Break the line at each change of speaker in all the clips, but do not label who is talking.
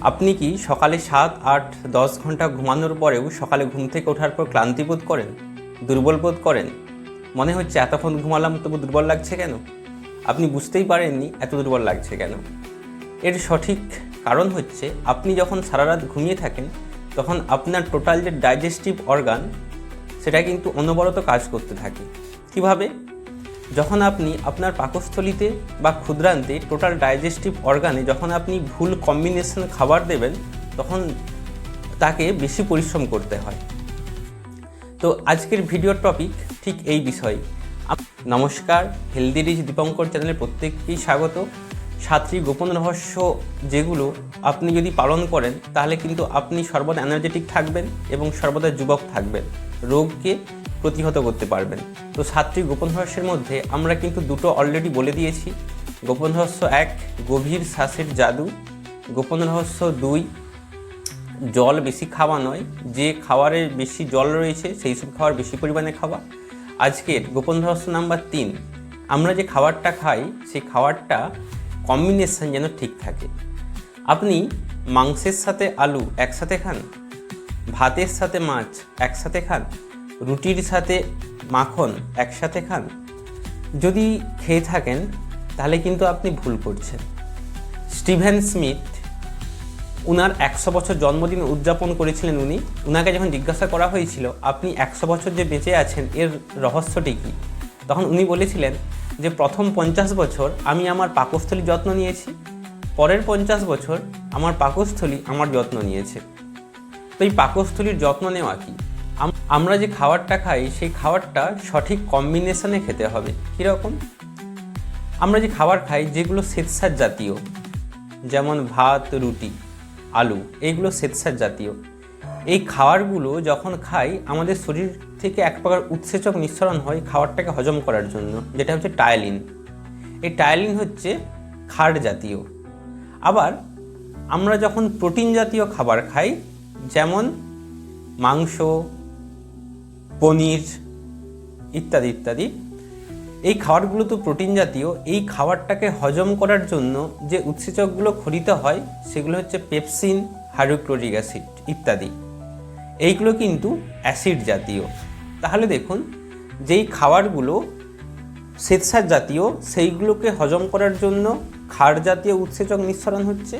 আপনি কি সকালে সাত, আট, দশ ঘণ্টা ঘুমানোর পরেও সকালে ঘুম থেকে ওঠার পর ক্লান্তি বোধ করেন? দুর্বল বোধ করেন? মনে হচ্ছে এতক্ষণ ঘুমালাম, তবু দুর্বল লাগছে কেন? আপনি বুঝতেই পারেননি এত দুর্বল লাগছে কেন। এর সঠিক কারণ হচ্ছে, আপনি যখন সারা রাত ঘুমিয়ে থাকেন, তখন আপনার টোটাল যে ডাইজেস্টিভ অর্গান, সেটা কিন্তু অনবরত কাজ করতে থাকে। কীভাবে? যখন আপনি আপনার পাকস্থলিতে বা ক্ষুদ্রান্তে টোটাল ডাইজেস্টিভ অর্গানে যখন আপনি ভুল কম্বিনেশন খাবার দেবেন, তখন তাকে বেশি পরিশ্রম করতে হয়। তো আজকের ভিডিওর টপিক ঠিক এই বিষয়। নমস্কার হেলদি রিচ দীপঙ্কর চ্যানেলে প্রত্যেককেই স্বাগত। সাতটি গোপন রহস্য যেগুলো আপনি যদি পালন করেন, তাহলে কিন্তু আপনি সর্বদা এনার্জেটিক থাকবেন এবং সর্বদা যুবক থাকবেন। রোগকে প্রতিহত করতে পারবেন। তো সাতটি গোপন রহস্যের মধ্যে আমরা কিন্তু দুটো অলরেডি বলে দিয়েছি। গোপন রহস্য এক, গভীর শ্বাসের জাদু। গোপন রহস্য দুই, জল বেশি খাওয়া নয়। যে খাবারে বেশি জল রয়েছে, সেই সব খাবার বেশি পরিমাণে খাওয়া। আজকের গোপন রহস্য নাম্বার তিন, আমরা যে খাবারটা খাই, সেই খাবারটা কম্বিনেশন যেন ঠিক থাকে। আপনি মাংসের সাথে আলু একসাথে খান, ভাতের সাথে মাছ একসাথে খান রুটির সাথে মাখন একসাথে খান। যদি খেয়ে থাকেন, তাহলে কিন্তু আপনি ভুল করছেন। স্টিভেন স্মিথ, উনার একশো বছর জন্মদিন উদযাপন করেছিলেন উনি। উনাকে যখন জিজ্ঞাসা করা হয়েছিল, আপনি একশো বছর যে বেঁচে আছেন, এর রহস্যটি কী? তখন উনি বলেছিলেন যে, প্রথম পঞ্চাশ বছর আমি আমার পাকস্থলীর যত্ন নিয়েছি, পরের পঞ্চাশ বছর আমার পাকস্থলী আমার যত্ন নিয়েছে। তো এই পাকস্থলীর যত্ন নেওয়া কি? আমরা যে খাবারটা খাই, সেই খাবারটা সঠিক কম্বিনেশনে খেতে হবে। কীরকম? আমরা যে খাবার খাই, যেগুলো শ্বেতসার জাতীয়, যেমন ভাত, রুটি, আলু এইগুলো শ্বেতসার জাতীয়। এই খাবারগুলো যখন খাই, আমাদের শরীর থেকে এক প্রকার উৎসেচক নিঃসরণ হয় খাবারটাকে হজম করার জন্য, যেটা হচ্ছে টায়ালিন। এই টায়ালিন হচ্ছে খাড় জাতীয়। আবার আমরা যখন প্রোটিন জাতীয় খাবার খাই, যেমন মাংস পনির ইত্যাদি ইত্যাদি। এই খাবারগুলো তো প্রোটিন জাতীয়। এই খাবারটাকে হজম করার জন্য যে উৎসেচকগুলো খরিত হয়, সেগুলো হচ্ছে পেপসিন, হাইড্রোক্লোরিক অ্যাসিড ইত্যাদি। এইগুলো কিন্তু অ্যাসিড জাতীয়। তাহলে দেখুন, যেই খাবারগুলো শ্বেতসার জাতীয়, সেইগুলোকে হজম করার জন্য ক্ষার জাতীয় উৎসেচক নিঃসরণ হচ্ছে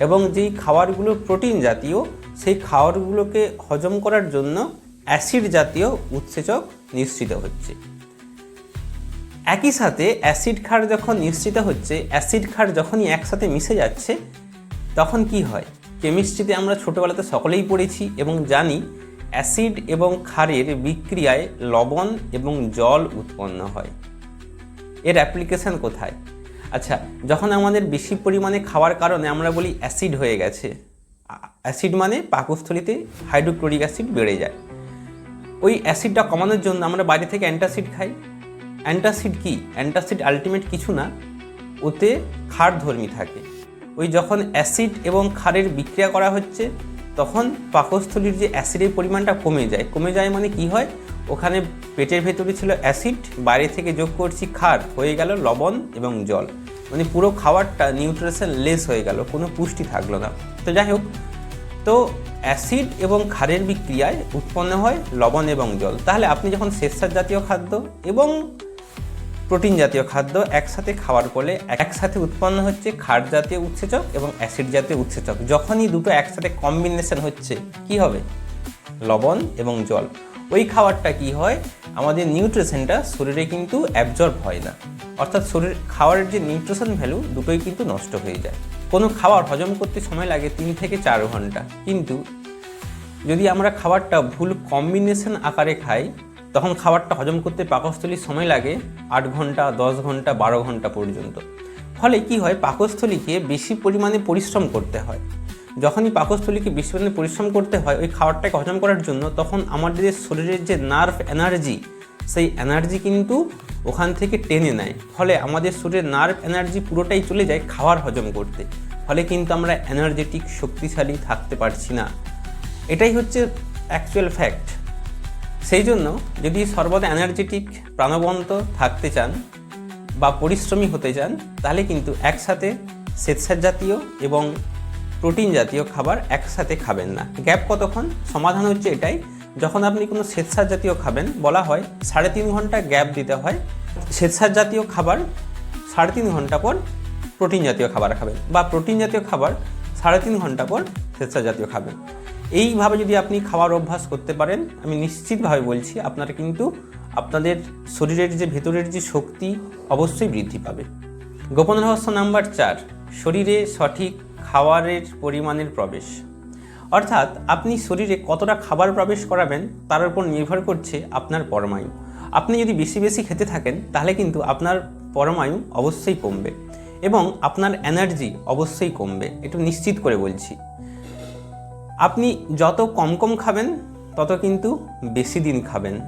এবং যেই খাবারগুলো প্রোটিন জাতীয়, সেই খাবারগুলোকে হজম করার জন্য অ্যাসিড জাতীয় উৎসেচক নিঃসৃত হচ্ছে। একই সাথে অ্যাসিড ক্ষার যখন নিশ্চিত হচ্ছে, অ্যাসিড ক্ষার যখনই একসাথে মিশে যাচ্ছে, তখন কি হয়? কেমিস্ট্রিতে আমরা ছোটোবেলাতে সকলেই পড়েছি এবং জানি অ্যাসিড এবং ক্ষারের বিক্রিয়ায় লবণ এবং জল উৎপন্ন হয়। এর অ্যাপ্লিকেশন কোথায়? আচ্ছা যখন আমাদের বেশি পরিমাণে খাওয়ার কারণে আমরা বলি অ্যাসিড হয়ে গেছে অ্যাসিড মানে পাকস্থলিতে হাইড্রোক্লোরিক অ্যাসিড বেড়ে যায়। ওই অ্যাসিডটা কমানোর জন্য আমরা বাইরে থেকে অ্যান্টাসিড খাই। অ্যান্টাসিড কি? অ্যান্টাসিড আলটিমেট কিছু না, ওতে ক্ষার ধর্মী থাকে। ওই যখন অ্যাসিড এবং ক্ষারের বিক্রিয়া করা হচ্ছে, তখন পাকস্থলীর যে অ্যাসিডের পরিমাণটা কমে যায়। কমে যায় মানে কি হয়? ওখানে পেটের ভেতরে ছিল অ্যাসিড, বাইরে থেকে যোগ করছি ক্ষার, হয়ে গেল লবণ এবং জল। মানে পুরো খাবারটা নিউট্রিশন লেস হয়ে গেল, কোনো পুষ্টি থাকল না। তো যাই হোক তো অ্যাসিড এবং ক্ষারের বিক্রিয়ায় উৎপন্ন হয় লবণ এবং জল। তাহলে আপনি যখন শ্বেতসার জাতীয় খাদ্য এবং প্রোটিন জাতীয় খাদ্য একসাথে খাওয়ার ফলে একসাথে উৎপন্ন হচ্ছে ক্ষার জাতীয় উৎসেচক এবং অ্যাসিড জাতীয় উৎসেচক। যখনই দুটো একসাথে কম্বিনেশন হচ্ছে, কি হবে? লবণ এবং জল। ওই খাবারটা কি হয়? আমাদের নিউট্রিশনটা শরীরে কিন্তু অ্যাবজর্ব হয় না। অর্থাৎ শরীর খাওয়ারের যে নিউট্রিশন ভ্যালু দুটোই কিন্তু নষ্ট হয়ে যায়। কোনো খাবার হজম করতে সময় লাগে তিন থেকে চার ঘণ্টা। কিন্তু যদি আমরা খাবারটা ভুল কম্বিনেশন আকারে খাই, তখন খাবারটা হজম করতে পাকস্থলীর সময় লাগে আট ঘণ্টা, দশ ঘণ্টা, বারো ঘণ্টা পর্যন্ত। ফলে কি হয়? পাকস্থলীকে বেশি পরিমাণে পরিশ্রম করতে হয়। যখনই পাকস্থলীকে বেশি পরিমাণে পরিশ্রম করতে হয়, ওই খাবারটাকে হজম করার জন্য তখন আমাদের শরীরের যে নার্ভ এনার্জি সেই এনার্জি কিন্তু ওখান থেকে টেনে নেয়। ফলে আমাদের শরীরের নার্ভ এনার্জি পুরোটাই চলে যায় খাবার হজম করতে। ফলে কিন্তু আমরা এনার্জেটিক শক্তিশালী থাকতে পারছি না। এটাই হচ্ছে অ্যাকচুয়াল ফ্যাক্ট সেই জন্য যদি সর্বদা এনার্জেটিক প্রাণবন্ত থাকতে চান বা পরিশ্রমী হতে চান, তাহলে কিন্তু একসাথে শ্বেতসার জাতীয় এবং প্রোটিন জাতীয় খাবার একসাথে খাবেন না। গ্যাপ কতক্ষণ? সমাধান হচ্ছে এটাই। যখন আপনি কোনো শ্বেতসার জাতীয় খাবেন, বলা হয় সাড়ে তিন ঘণ্টা গ্যাপ দিতে হয়। শ্বেতসার জাতীয় খাবার সাড়ে তিন ঘণ্টা পর প্রোটিন জাতীয় খাবার খাবেন বা প্রোটিন জাতীয় খাবার সাড়ে তিন ঘণ্টা পর শ্বেতসার জাতীয় খাবেন। এইভাবে যদি আপনি খাওয়ার অভ্যাস করতে পারেন, আমি নিশ্চিতভাবে বলছি আপনারা কিন্তু আপনাদের শরীরের যে ভেতরের যে শক্তি অবশ্যই বৃদ্ধি পাবে। গোপন রহস্য নাম্বার চার, শরীরে সঠিক খাবারের পরিমাণের প্রবেশ। অর্থাৎ আপনি শরীরে কতটা খাবার প্রবেশ করাবেন তার উপর নির্ভর করছে আপনার পরমায়ু। আপনি যদি বেশি বেশি খেতে থাকেন, তাহলে কিন্তু আপনার পরমায়ু অবশ্যই কমবে এবং আপনার এনার্জি অবশ্যই কমবে। একটু নিশ্চিত করে বলছি। আপনি যত কম কম খাবেন, তত কিন্তু বেশি দিন খাবেন।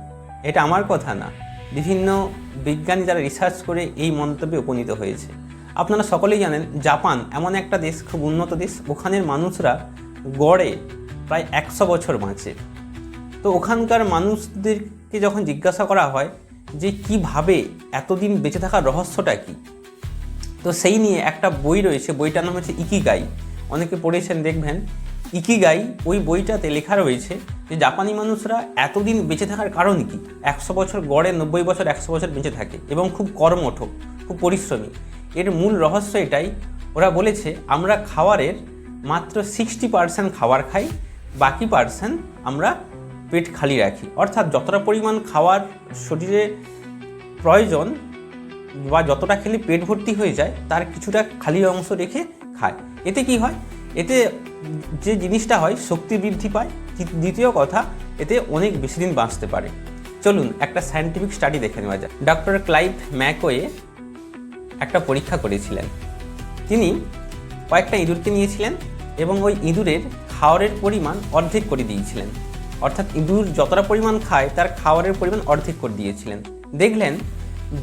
এটা আমার কথা না। বিভিন্ন বিজ্ঞানী যারা রিসার্চ করে এই মন্তব্যে উপনীত হয়েছে। আপনারা সকলেই জানেন, জাপান এমন একটা দেশ, খুব উন্নত দেশ। ওখানের মানুষরা গড়ে প্রায় একশো বছর বাঁচে। তো ওখানকার মানুষদেরকে যখন জিজ্ঞাসা করা হয় যে কীভাবে এতদিন বেঁচে থাকার রহস্যটা কী? তো সেই নিয়ে একটা বই রয়েছে, বইটার নাম হচ্ছে ইকিগাই। অনেকে পড়েছেন, দেখবেন। ইকিগাই, ওই বইটাতে লেখা রয়েছে যে জাপানি মানুষরা এতদিন বেঁচে থাকার কারণ কি? একশো বছর গড়ে নব্বই বছর একশো বছর বেঁচে থাকে এবং খুব কর্মঠ, খুব পরিশ্রমী। এর মূল রহস্য এটাই। ওরা বলেছে, আমরা খাওয়ারের মাত্র সিক্সটি পার্সেন্ট খাবার খাই, বাকি পার্সেন্ট আমরা পেট খালি রাখি। অর্থাৎ যতটা পরিমাণ খাওয়ার শরীরে প্রয়োজন বা যতটা খেলে পেট ভর্তি হয়ে যায়, তার কিছুটা খালি অংশ রেখে খায়। এতে কি হয়? এতে যে জিনিসটা হয়, শক্তি বৃদ্ধি পায়। দ্বিতীয় কথা, এতে অনেক বেশি দিন বাঁচতে পারে। চলুন একটা সায়েন্টিফিক স্টাডি দেখে নেওয়া যাক। ডক্টর ক্লাইভ ম্যাকওয়ে একটা পরীক্ষা করেছিলেন। তিনি কয়েকটা ইঁদুরকে নিয়েছিলেন। এবং ওই ইঁদুরের খাওয়ারের পরিমাণ অর্ধেক করে দিয়েছিলেন। অর্থাৎ ইঁদুর যতটা পরিমাণ খায়, তার খাওয়ারের পরিমাণ অর্ধেক করে দিয়েছিলেন। দেখলেন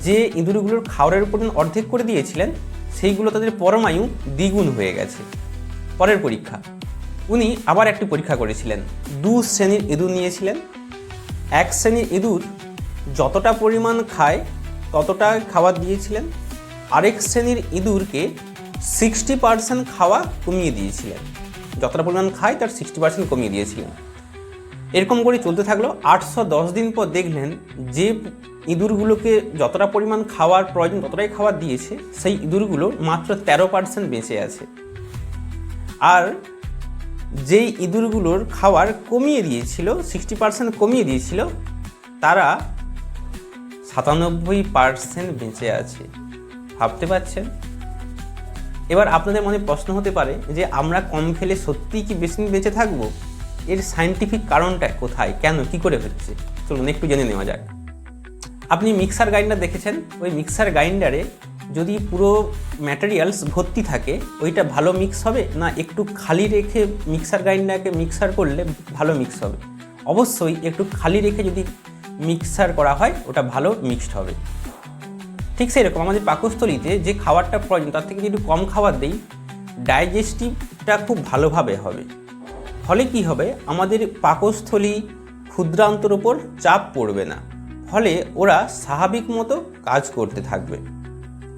যে ইঁদুরগুলোর খাওয়ারের পরিমাণ অর্ধেক করে দিয়েছিলেন, সেইগুলো তাদের পরমায়ু দ্বিগুণ হয়ে গেছে। পরের পরীক্ষা। উনি আবার একটি পরীক্ষা করেছিলেন। দু শ্রেণির ইঁদুর নিয়েছিলেন। এক শ্রেণির ইঁদুর যতটা পরিমাণ খায়, ততটা খাবার দিয়েছিলেন। আরেক শ্রেণির ইঁদুরকে সিক্সটি পার্সেন্ট খাওয়া কমিয়ে দিয়েছিলেন। যতটা পরিমাণ খায় তার সিক্সটি পার্সেন্ট কমিয়ে দিয়েছিলেন এরকম করে চলতে থাকল আটশো দশ দিন পর দেখলেন যে ইঁদুরগুলোকে যতটা পরিমাণ খাওয়ার প্রয়োজন, ততটাই খাবার দিয়েছে, সেই ইঁদুরগুলো মাত্র তেরো পার্সেন্ট বেঁচে আছে। আর যেই ইঁদুরগুলোর খাবার কমিয়ে দিয়েছিল, সিক্সটি পার্সেন্ট কমিয়ে দিয়েছিল, তারা সাতানব্বই পার্সেন্ট বেঁচে আছে। ভাবতে পারছেন? এবার আপনাদের মনে প্রশ্ন হতে পারে যে আমরা কম খেলে সত্যিই কি বেশি বেঁচে থাকব? এর সায়েন্টিফিক কারণটা কোথায়? কেন? কি করে হচ্ছে? চলুন, একটু জেনে নেওয়া যাক। আপনি মিক্সার গ্রাইন্ডার দেখেছেন? ওই মিক্সার গ্রাইন্ডারে যদি পুরো ম্যাটেরিয়ালস ভর্তি থাকে, ওইটা ভালো মিক্স হবে না একটু খালি রেখে মিক্সার গ্রাইন্ডারকে মিক্সার করলে ভালো মিক্স হবে? অবশ্যই একটু খালি রেখে যদি মিক্সার করা হয়, ওটা ভালো মিক্সড হবে। ঠিক সেরকম আমাদের পাকস্থলিতে যে খাবারটা প্রয়োজন, তার থেকে যদি কম খাবার দিই ডাইজেস্টিভটা খুব ভালোভাবে হবে। ফলে কি হবে? আমাদের পাকস্থলী ক্ষুদ্রান্তর ওপর চাপ পড়বে না। ফলে ওরা স্বাভাবিক মতো কাজ করতে থাকবে।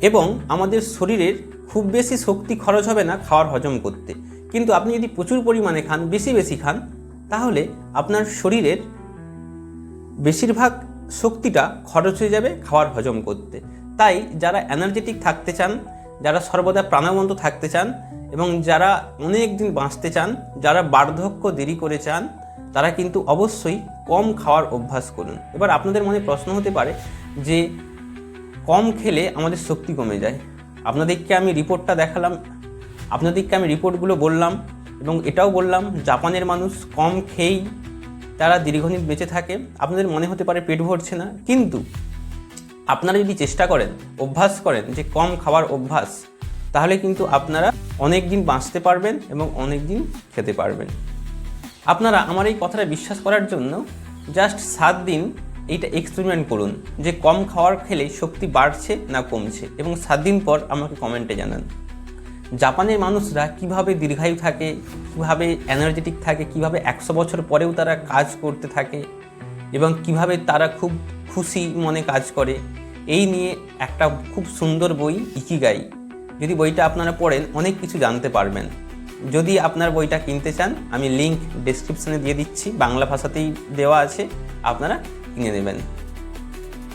এবং আমাদের শরীরের খুব বেশি শক্তি খরচ হবে না খাওয়ার হজম করতে। কিন্তু আপনি যদি প্রচুর পরিমাণে খান, বেশি বেশি খান, তাহলে আপনার শরীরের বেশিরভাগ শক্তিটা খরচ হয়ে যাবে খাওয়ার হজম করতে। তাই যারা এনার্জেটিক থাকতে চান, যারা সর্বদা প্রাণবন্ত থাকতে চান এবং যারা অনেক দিন বাঁচতে চান, যারা বার্ধক্য দেরি করে চান, তারা কিন্তু অবশ্যই কম খাওয়ার অভ্যাস করুন। এবার আপনাদের মনে প্রশ্ন হতে পারে যে কম খেলে আমাদের শক্তি কমে যায়। আপনাদেরকে আমি রিপোর্টটা দেখালাম, আপনাদেরকে আমি রিপোর্টগুলো বললাম এবং এটাও বললাম, জাপানের মানুষ কম খেয়েই তারা দীর্ঘদিন বেঁচে থাকে। আপনাদের মনে হতে পারে পেট ভরছে না, কিন্তু আপনারা যদি চেষ্টা করেন, অভ্যাস করেন যে কম খাওয়ার অভ্যাস, তাহলে কিন্তু আপনারা অনেক দিন বাঁচতে পারবেন এবং অনেক দিন খেতে পারবেন। আপনারা আমার এই কথাটা বিশ্বাস করার জন্য জাস্ট সাত দিন এইটা এক্সপেরিমেন্ট করুন যে কম খাওয়ার খেলে শক্তি বাড়ছে না কমছে এবং সাত দিন পর আমাকে কমেন্টে জানান। জাপানের মানুষরা কীভাবে দীর্ঘায়ু থাকে, কীভাবে এনার্জেটিক থাকে, কীভাবে একশো বছর পরেও তারা কাজ করতে থাকে এবং কীভাবে তারা খুব খুশি মনে কাজ করে। এই নিয়ে একটা খুব সুন্দর বই ইকিগাই। যদি বইটা আপনারা পড়েন, অনেক কিছু জানতে পারবেন। যদি আপনার বইটা কিনতে চান, আমি লিংক ডেসক্রিপশনে দিয়ে দিচ্ছি, বাংলা ভাষাতেই দেওয়া আছে, আপনারা কিনে নেবেন।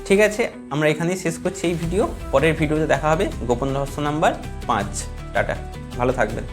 ঠিক আছে, আমরা এখানেই শেষ করছি এই ভিডিও। পরের ভিডিওতে দেখা হবে। গোপন রহস্য নাম্বার পাঁচ। টাটা। ভালো থাকবেন।